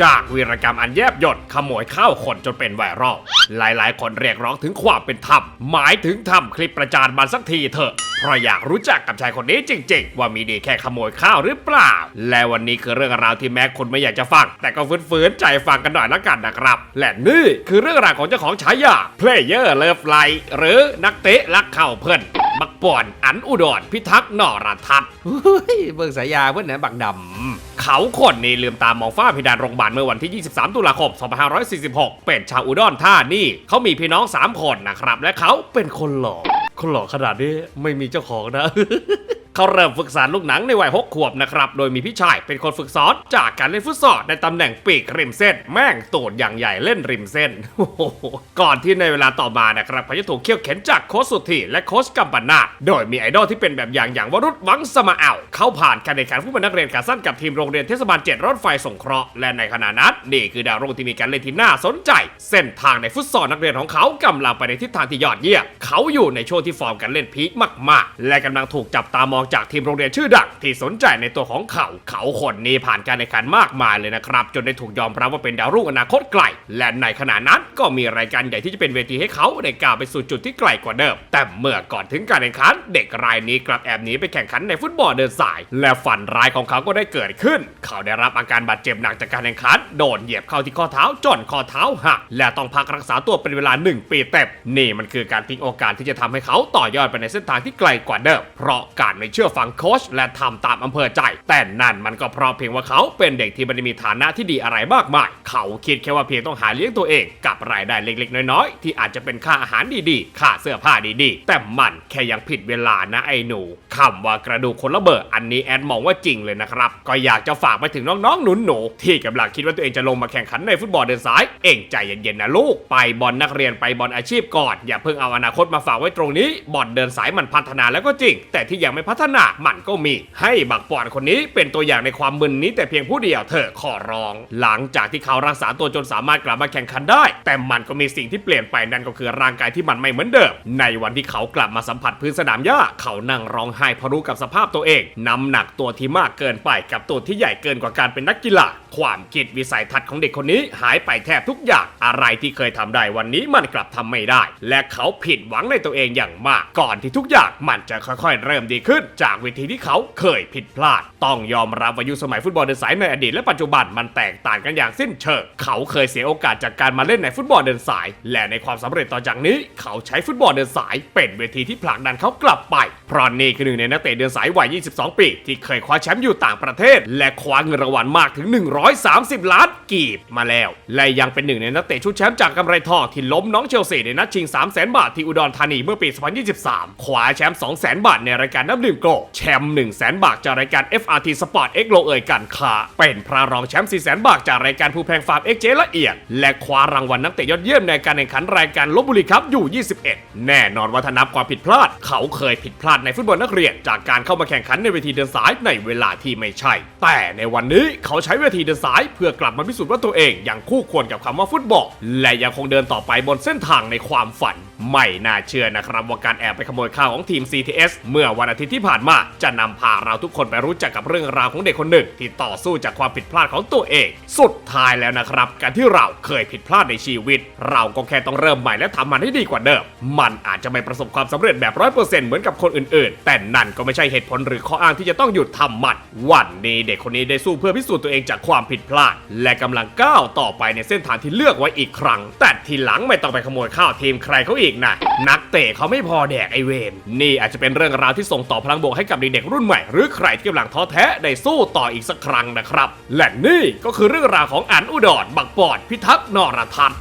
จากวีรกรรมอันแยบยลขโมยข้าวคนจนเป็นไวรัลหลายๆ คนเรียกร้องถึงความเป็นธรรมหมายถึงทำคลิปประจานมันสักทีเถอะเพราะอยากรู้จักกับชายคนนี้จริง ๆ ว่ามีดีแค่ขโมยข้าวหรือเปล่า และวันนี้คือเรื่องราวที่แม้คนไม่อยากจะฟัง แต่ก็ฟื้นๆใจฟังกันหน่อยละกันนะครับ และนี่คือเรื่องราวของเจ้าของฉายา Player Love Life หรือนักเตะรักเข่าเพิ่นบักป่อนอันอุดรพิทักษ์นอรทัศน์เฮ้ยเบิ่งสายยาเพื่อนนะบักดำ เขาคนนี้ลืมตามองฟ้าเพดานโรงพยาบาลเมื่อวันที่ 23 ตุลาคม 2546 เป็นชาวอุดรธานีเขามีพี่น้อง 3 คนนะครับ และเขาเป็นคนหล่อคนหล่อขนาดนี้ไม่มีเจ้าของนะ เขาเริ่มฝึกสอนลูกหนังในวัยหกขวบนะครับ โดยมีพี่ชายเป็นคนฝึกสอนจากการเล่นฟุตซอลในตำแหน่งปีกริมเส้น แม่งตูดอย่างใหญ่เล่นริมเส้น ก่อนที่ในเวลาต่อมานะครับเขาจะถูกเขี่ยวเข็นจากโค้ชสุธีและโค้ชกัมปนาโดยมีไอดอลที่เป็นแบบอย่างอย่างวรุษวังสมาเอาเขาผ่านการแข่งขันฟุตบอลนักเรียนขาสั้นกับทีมโรงเรียนเทศบาลเจ็ดรถไฟสงเคราะห์และในขณะนั้นนี่คือดาวรุ่งที่มีการเล่นที่น่าสนใจ เส้นทางในฟุตซอลนักเรียนของเขากำลังไปในทิศทางที่ยอดเยี่ยมเขาอยู่ในช่วงที่ฟอร์มการเล่นพีคมากๆ และกำลังถูกจับตามองจากทีมโรงเรียนชื่อดังที่สนใจในตัวของเขา เขาคนนี้ผ่านการแข่งขันมากมายเลยนะครับจนได้ถูกยอมรับว่าเป็นดาวรุ่งอนาคตไกล และในขณะนั้นก็มีรายการใหญ่ที่จะเป็นเวทีให้เขาได้ก้าวไปสู่จุดที่ไกลกว่าเดิม แต่เมื่อก่อนถึงการแข่งขัน เด็กรายนี้กลับแอบหนีไปแข่งขันในฟุตบอลเดินสาย และฝันร้ายของเขาก็ได้เกิดขึ้น เขาได้รับอาการบาดเจ็บหนักจากการแข่งขันโดนเหยียบเข้าที่ข้อเท้าจนข้อเท้าหักและต้องพักรักษาตัวเป็นเวลา 1 ปีเต็มนี่มันคือการทิ้งโอกาสที่จะทำให้เขาต่อยอดไปในเส้นทางที่ไกลกว่าเดิมเพราะการไม่เชื่อฟังโค้ชและทำตามอำเภอใจ แต่นั่นมันก็เพราะเพียงว่าเขาเป็นเด็กที่ไม่ได้มีฐานะที่ดีอะไรมากมาย เขาคิดแค่ว่าเพียงต้องหาเลี้ยงตัวเองกับรายได้เล็ก ๆ น้อยๆ ที่อาจจะเป็นค่าอาหารดีๆ ค่าเสื้อผ้าดีๆ แต่มันแค่ยังผิดเวลานะไอ้หนูคำว่ากระดูกคนละเบอร์อันนี้แอดมองว่าจริงเลยนะครับ ก็อยากจะฝากไปถึงน้องๆ หนูๆ ที่กำลังคิดว่าตัวเองจะลงมาแข่งขันในฟุตบอลเดินสาย เองใจเย็นๆนะลูก ไปบอลนักเรียนไปบอลอาชีพก่อน อย่าเพิ่งเอาอนาคตมาฝากไว้ตรงนี้ บอลเดินสายมันพัฒนาแล้วก็จริง แต่ที่ยังไม่พัฒนามันก็มี ให้บักปอนคนนี้เป็นตัวอย่างในความมึนนี้แต่เพียงผู้เดียวเถอขอร้อง หลังจากที่เขารักษาตัวจนสามารถกลับมาแข่งขันได้ แต่มันก็มีสิ่งที่เปลี่ยนไปนั่นก็คือร่างกายที่มันไม่เหมือนเดิม ในวันที่เขากลับมาสัมผัสพื้นสนามหญ้าเขานั่งร้องไห้เพราะรู้กับสภาพตัวเองน้ำหนักตัวที่มากเกินไปกับตัวที่ใหญ่เกินกว่าการเป็นนักกีฬาความคิดวิสัยทัศน์ของเด็กคนนี้หายไปแทบทุกอย่างอะไรที่เคยทำได้วันนี้มันกลับทำไม่ได้ และเขาผิดหวังในตัวเองอย่างมากก่อนที่ทุกอย่างมันจะค่อยๆ เริ่มดีขึ้นจากวิธีที่เขาเคยผิดพลาด ต้องยอมรับว่ายุคสมัยฟุตบอลเดินสายในอดีตและปัจจุบันมันแตกต่างกันอย่างสิ้นเชิงเขาเคยเสียโอกาสจากการมาเล่นในฟุตบอลเดินสาย และในความสำเร็จต่อจากนี้ เขาใช้ฟุตบอลเดินสาย เป็นเวทีที่ผลักดันเขากลับไปเพราะนี่คือหนึ่งในนักเตะเดินสายวัย 22 ปี ที่เคยคว้าแชมป์อยู่ต่างประเทศ และคว้าเงินรางวัลมากถึง 130 ล้านกีบมาแล้ว และยังเป็นหนึ่งในนักเตะชุดแชมป์จากกำไรทองที่ล้มน้องเชลซีในนัดชิง 3 0 0 0 0 0 บาทที่อุดรธานีเมื่อปี 2023 คว้าแชมป์ 2 0 0 0 0 0 บาทในรายการนับหนึ่งกลแชมป์1 0 0 0 0 0 บาทจากรายการ FRT Sport X โลเอ่ยกันคาเป็นพระรองแชมป์4 0 0 0 0 0 บาทจากรายการภูแพงฟาร์ม XJ ละเอียด และคว้ารางวัลนักเตะยอดเยี่ยมในการแข่งขันรายการลบบุรีครับอยู่ 21 แน่นอนว่าถ้านับความผิดพลาด เขาเคยผิดพลาดในฟุตบอลนักเรียน จากการเข้ามาแข่งขันในเวทีเดินสายในเวลาที่ไม่ใช่ แต่ในวันนี้เขาใช้เวทีเดินสายเพื่อกลับมาพิสูจน์ว่าตัวเองยังคู่ควรกับคำว่าฟุตบอล และยังคงเดินต่อไปบนเส้นทางในความฝัน ไม่น่าเชื่อนะครับว่าการแอบไปขโมยข้าวของทีม CTS เมื่อวันอาทิตย์ที่ผ่านมา จะนำพาเราทุกคนไปรู้จักกับเรื่องราวของเด็กคนหนึ่ง ที่ต่อสู้จากความผิดพลาดของตัวเอง สุดท้ายแล้วนะครับ การที่เราเคยผิดพลาดในชีวิต เราก็แค่ต้องเริ่มใหม่และทำมันให้ดีกว่าเดิม มันอาจจะไม่ประสบความสำเร็จแบบร้อยเปอร์เซ็นต์เหมือนกับคนอื่นๆ แต่นั่นก็ไม่ใช่เหตุผลหรือข้ออ้างที่จะต้องหยุดทำมัน วันนี้เด็กคนนี้ได้สู้เพื่อพิสูจน์ตัวเองจากความผิดพลาด และกำลังก้าวต่อไปในเส้นทางที่เลือกไว้อีกครั้ง แต่ทีหลังไม่ต้องไปขโมยข้าวทีมใครเขาอีกนะนักเตะเขาไม่พอแดกไอเวนนี่อาจจะเป็นเรื่องราวที่ส่งต่อพลังบวกให้กับเด็กๆรุ่นใหม่ หรือใครที่กำลังท้อแท้ได้สู้ต่ออีกสักครั้งนะครับ และนี่ก็คือเรื่องราวของอันอุดรบักปอดพิทักษ์นรทัศน์